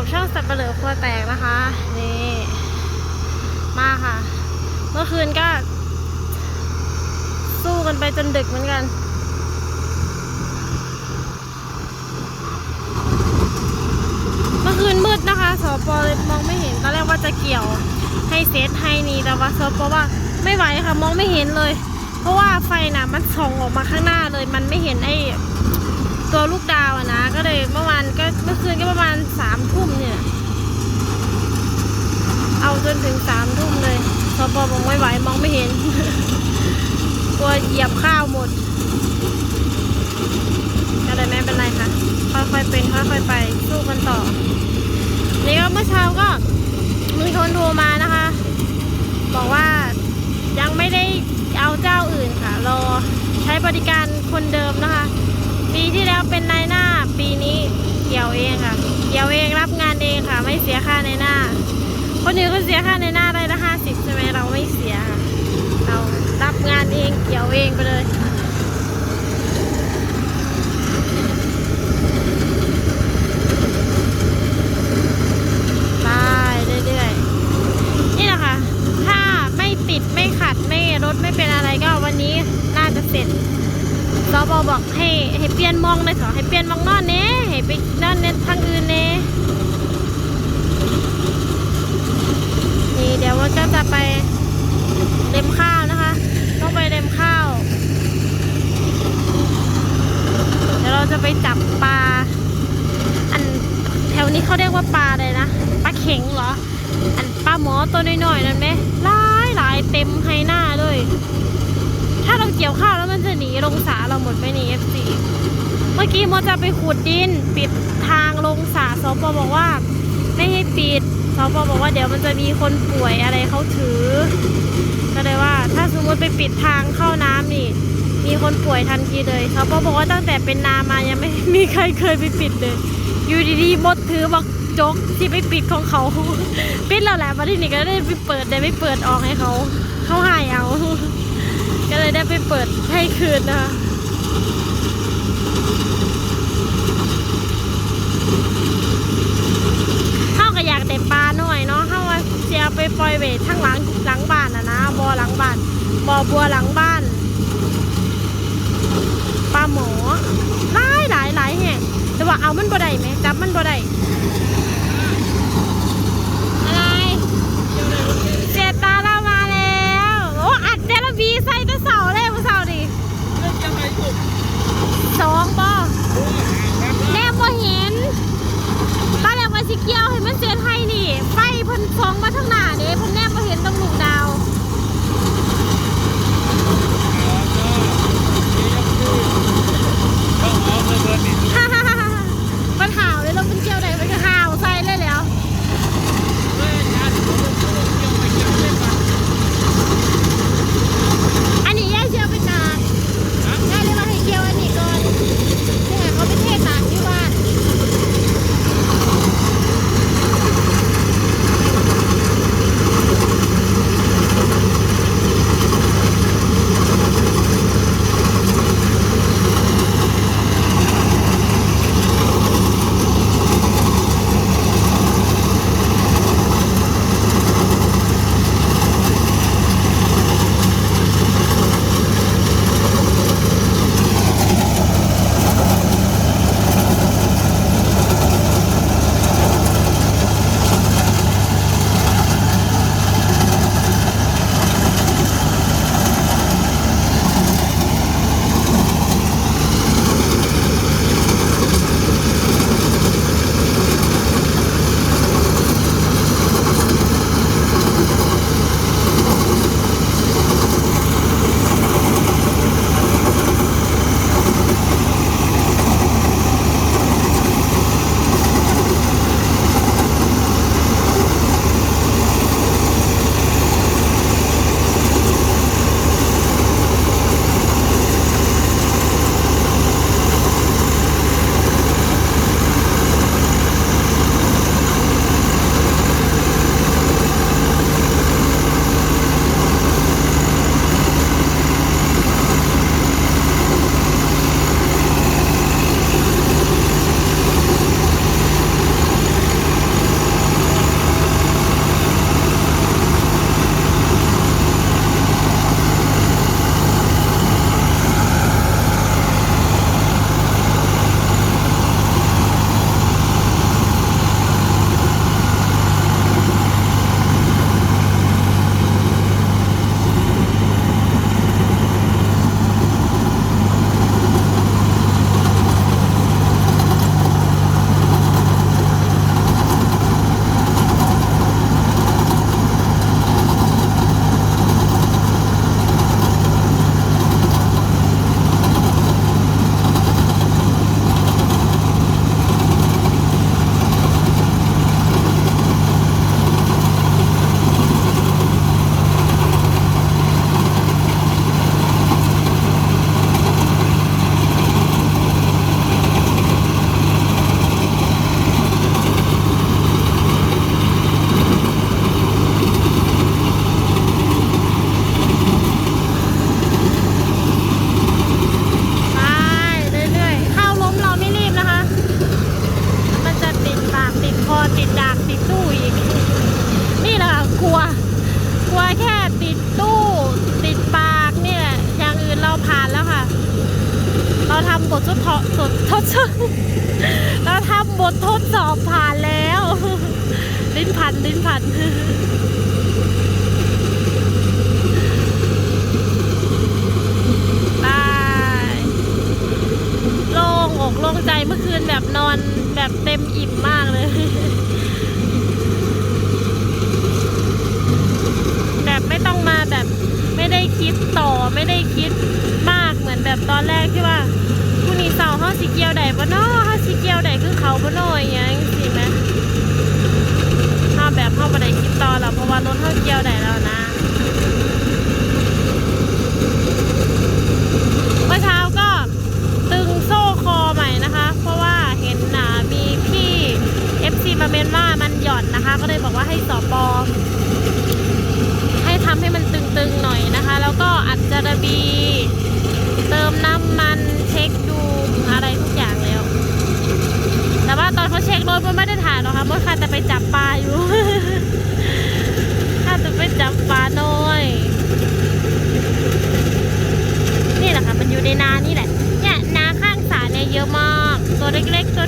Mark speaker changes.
Speaker 1: กับช่องสับเปลือครัวแตกนะคะ นี่มาค่ะ เมื่อคืนก็ สู้กันไปจนดึกเหมือนกันเมื่อคืนมืดนะคะสปเลยมองไม่เห็นตอนแรกว่าจะเกี่ยวให้เซตให้นี่แต่ว่าสปว่าไม่ไหวค่ะมองไม่เห็นเลย เพราะว่าไฟน่ะมันส่องออกมาข้างหน้าเลยมันไม่เห็นไอ้ ตัวลูกดาวอะนะ ก็เลยเมื่อวานก็เมื่อคืนก็ประมาณสามทุ่มเนี่ย เอาจนถึงสามทุ่มเลยสปบอกไม่ไหวมองไม่เห็นกลัวเหยียบข้าวหมดก็เลยไม่เป็นไรค่ะ ค่อยๆเป็นค่อยๆไปสู้กันต่อ นี่ก็เมื่อเช้าก็มีคนโทรมานะคะ บอกว่ายังไม่ได้เอาเจ้าอื่นค่ะรอใช้บริการคนเดิมนะคะ ปีที่แล้วเป็นนายหน้า ปีนี้เกี่ยวเองค่ะ เกี่ยวเองรับงานเองค่ะ ไม่เสียค่าในหน้า คนอื่นก็เสียค่าในหน้าได้ละห้าสิบใช่ไหมเราไม่เสียค่ะเรารับงานเองเกี่ยวเองไปเลยไปเรื่อยๆนี่แหละคะถ้าไม่ติดไม่ขัดไม่รถไม่เป็นอะไรก็วันนี้น่าจะเสร็จ สบอบอกให้ให้เปลี่ยนมองเลยเถอะให้เปลี่ยนมองนอนเน่ให้ไปนอนเน้นทางอื่นเน่นี่เดี๋ยวว่าก็จะไปเล็มข้าวนะคะ ต้องไปเล็มข้าว เดี๋ยวเราจะไปจับปลา อันแถวนี้เขาเรียกว่าปลาอะไรนะ ปลาเข็งเหรอ อันปลาหมอตัวน้อยๆนั่นไหมหลายหลายเต็มไฮหน้าเลย ถ้าเราเกี่ยวข้าวแล้วมันจะหนีลงสาเราหมดไหมนี่ FC เมื่อกี้โมจะไปขุดดิน ปิดทางลงสาสปบอกว่า ไม่ให้ปิดสปบอกว่าเดี๋ยวมันจะมีคนป่วยอะไรเขาถือ ก็เลยว่า ถ้าสมมติไปปิดทางเข้าน้ำนี่ มีคนป่วยทันทีเลยสปบอกว่าตั้งแต่เป็นนามายังไม่มีใครเคยไปปิดเลย อยู่ดีๆมดถือบอกจกที่ไปปิดของเขา ปิดแล้วแหละมาที่นี่ก็ได้ไปเปิดได้ไปเปิดออกให้เขา เขาหายเอา ก็เลยได้ไปเปิดให้คืนนะคะเขาก็อยากได้ปลาหน่อยเนาะเขาว่าเสีย ไปปล่อยเวททั้งหลังหลังบ้านนะนะบอหลังบ้านบอบัวหลังบ้าน ทำบทสอบทดทดสอบเราทำบททดสอบผ่านแล้ว ลิ้นพันลิ้นพันบายโล่งอกโล่งใจเมื่อคืนแบบนอนแบบเต็มอิ่มมากเลย แบบไม่ต้องมาแบบไม่ได้คิดต่อไม่ได้คิดมากเหมือนแบบตอนแรกที่ว่าผู้นี้เสาห้าสีเกียวใดบ่นอห้าสีเกียวใดคือเขาบ่นออย่างเงี้ยสิไหมถ้าแบบเข้ามาได้คิดต่อแล้วเพราะว่ารถเข้าเกียวใดแล้วนะเมื่อเช้าก็ตึงโซ่คอใหม่นะคะ เพราะว่าเห็นหนามีพี่ FC มาเมนว่ามันหย่อนนะคะ ก็เลยบอกว่าให้สอบอให้ทำให้มันตึงๆหน่อยนะคะ แล้วก็อัดจารบี เติมน้ำมันเช็คดูอะไรทุกอย่างแล้ว แต่ว่า ตอนเขาเช็ครถมันไม่ได้ถ่ายหรอกค่ะบดค่ะแต่ไปจับปลาอยู่ข้าจะไปจับปลาน้อย นี่แหละค่ะ มันอยู่ในนานี่แหละเนี่ยนาข้างสาเนี่ยเยอะมาก ตัวเล็กๆตัว